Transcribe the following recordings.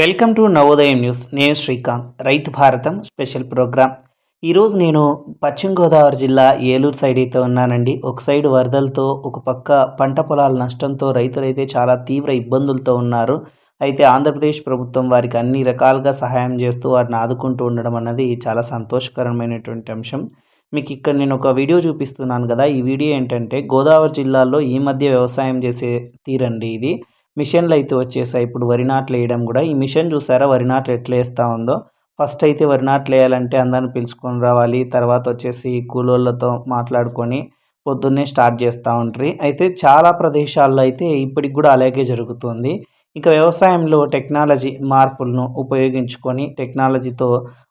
Welcome to Navodayam news. నేను శ్రీకాంత్. రైతు భారతం special programme ఈరోజు నేను పశ్చిమ గోదావరి జిల్లా ఏలూరు సైడ్ అయితే ఉన్నానండి. ఒక సైడ్ వరదలతో ఒక పక్క పంట పొలాల నష్టంతో రైతులైతే చాలా తీవ్ర ఇబ్బందులతో ఉన్నారు. అయితే ఆంధ్రప్రదేశ్ ప్రభుత్వం వారికి అన్ని రకాలుగా సహాయం చేస్తూ వారిని ఆదుకుంటూ ఉండడం అన్నది చాలా సంతోషకరమైనటువంటి అంశం. మీకు ఇక్కడ నేను ఒక వీడియో చూపిస్తున్నాను కదా. ఈ వీడియో ఏంటంటే గోదావరి జిల్లాలో ఈ మధ్య వ్యవసాయం చేసే తీరండి ఇది. మిషన్లు అయితే వచ్చేసాయి. ఇప్పుడు వరి నాట్లు వేయడం కూడా. ఈ మిషన్ చూసారా? వరి నాట్లు ఎట్లా వేస్తూ ఉందో. ఫస్ట్ అయితే వరి నాట్లు వేయాలంటే అందరిని పిలుచుకొని రావాలి. తర్వాత వచ్చేసి కూలోళ్ళతో మాట్లాడుకొని పొద్దున్నే స్టార్ట్ చేస్తూ ఉంటారు అయితే చాలా ప్రదేశాల్లో అయితే ఇప్పటికి కూడా అలాగే జరుగుతుంది. ఇక వ్యవసాయంలో టెక్నాలజీ మార్పులను ఉపయోగించుకొని టెక్నాలజీతో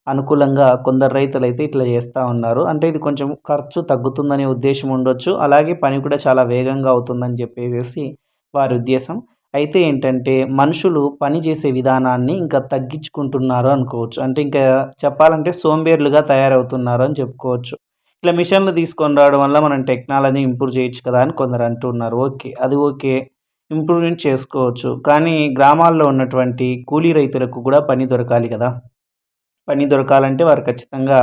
అనుకూలంగా కొందరు రైతులు అయితే ఇట్లా చేస్తూ ఉన్నారు. అంటే ఇది కొంచెం ఖర్చు తగ్గుతుందనే ఉద్దేశం ఉండొచ్చు. అలాగే పని కూడా చాలా వేగంగా అవుతుందని చెప్పేసి వారి ఉద్దేశం. అయితే ఏంటంటే మనుషులు పని చేసే విధానాన్ని ఇంకా తగ్గించుకుంటున్నారు అనుకోవచ్చు. అంటే ఇంకా చెప్పాలంటే సోంబేర్లుగా తయారవుతున్నారు అని చెప్పుకోవచ్చు. ఇట్లా మిషన్లు తీసుకొని రావడం వల్ల మనం టెక్నాలజీ ఇంప్రూవ్ చేయొచ్చు కదా అని కొందరు అంటున్నారు. ఓకే అది ఓకే ఇంప్రూవ్మెంట్ చేసుకోవచ్చు. కానీ గ్రామాల్లో ఉన్నటువంటి కూలీ రైతులకు కూడా పని దొరకాలి కదా. పని దొరకాలంటే వారు ఖచ్చితంగా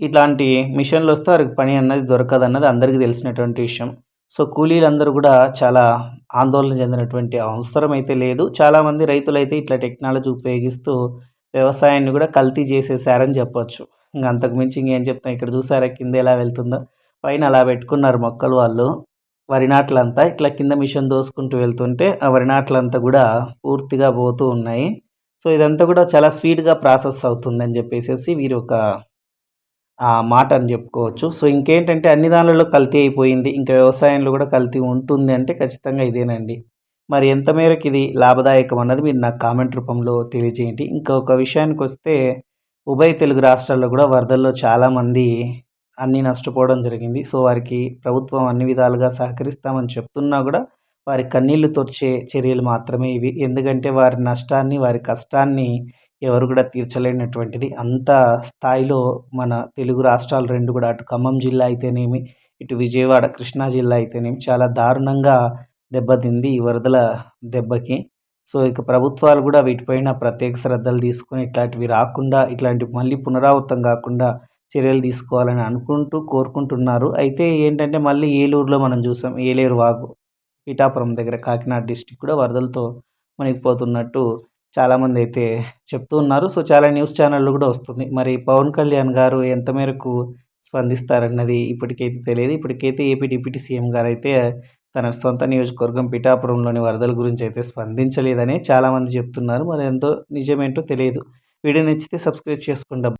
ఇట్లాంటి మిషన్లు వస్తే వారికి పని అన్నది దొరకదు అన్నది అందరికీ తెలిసినటువంటి విషయం. సో కూలీలందరూ కూడా చాలా ఆందోళన చెందినటువంటి అవసరం అయితే లేదు. చాలామంది రైతులైతే ఇట్లా టెక్నాలజీ ఉపయోగిస్తూ వ్యవసాయాన్ని కూడా కల్తీ చేసేసారని చెప్పొచ్చు. ఇంక అంతకు మించి ఇంకేం చెప్తాం? ఇక్కడ చూసారా? కింద ఎలా వెళ్తుందో? పైన అలా పెట్టుకున్నారు మొక్కలు వాళ్ళు. వరి నాట్లంతా ఇట్లా కింద మిషన్ దోసుకుంటూ వెళ్తుంటే ఆ వరి నాట్లంతా కూడా పూర్తిగా పోతూ ఉన్నాయి. సో ఇదంతా కూడా చాలా స్వీట్గా ప్రాసెస్ అవుతుందని చెప్పేసి వీరు ఒక మాట అని చెప్పుకోవచ్చు. సో ఇంకేంటంటే అన్ని దానిలో కల్తీ అయిపోయింది. ఇంకా వ్యవసాయంలో కూడా కల్తీ ఉంటుంది అంటే ఖచ్చితంగా ఇదేనండి. మరి ఎంత మేరకు ఇది లాభదాయకం అన్నది మీరు నాకు కామెంట్ రూపంలో తెలియజేయండి ఇంకొక విషయానికి వస్తే ఉభయ తెలుగు రాష్ట్రాల్లో కూడా వరదల్లో చాలామంది అన్నీ నష్టపోవడం జరిగింది. సో వారికి ప్రభుత్వం అన్ని విధాలుగా సహకరిస్తామని చెప్తున్నా కూడా వారి కన్నీళ్ళు తొచ్చే చర్యలు మాత్రమే ఇవి. ఎందుకంటే వారి నష్టాన్ని వారి కష్టాన్ని ఎవరు కూడా తీర్చలేనటువంటిది. అంత స్థాయిలో మన తెలుగు రాష్ట్రాలు రెండు కూడా అటు ఖమ్మం జిల్లా అయితేనేమి ఇటు విజయవాడ కృష్ణా జిల్లా అయితేనేమి చాలా దారుణంగా దెబ్బతింది ఈ వరదల దెబ్బకి. సో ఇక ప్రభుత్వాలు కూడా వీటిపైన ప్రత్యేక శ్రద్ధలు తీసుకొని ఇట్లాంటివి రాకుండా ఇట్లాంటివి మళ్ళీ పునరావృతం కాకుండా చర్యలు తీసుకోవాలని అనుకుంటూ కోరుకుంటున్నారు. అయితే ఏంటంటే మళ్ళీ ఏలూరులో మనం చూసాం ఏలేరు వాగు పిఠాపురం దగ్గర కాకినాడ డిస్టిక్ కూడా వరదలతో మునిగిపోతున్నట్టు చాలామంది అయితే చెప్తూ ఉన్నారు. సో చాలా న్యూస్ ఛానళ్ళు కూడా వస్తుంది. మరి పవన్ కళ్యాణ్ గారు ఎంత మేరకు స్పందిస్తారన్నది ఇప్పటికైతే తెలియదు. ఇప్పటికైతే ఏపీ డిప్యూటీ సీఎం గారు అయితే తన సొంత నియోజకవర్గం పిఠాపురంలోని వరదల గురించి అయితే స్పందించలేదని చాలామంది చెప్తున్నారు. మరి ఎంతో నిజమేంటో తెలియదు. వీడియో నచ్చితే సబ్స్క్రైబ్ చేసుకుంటాం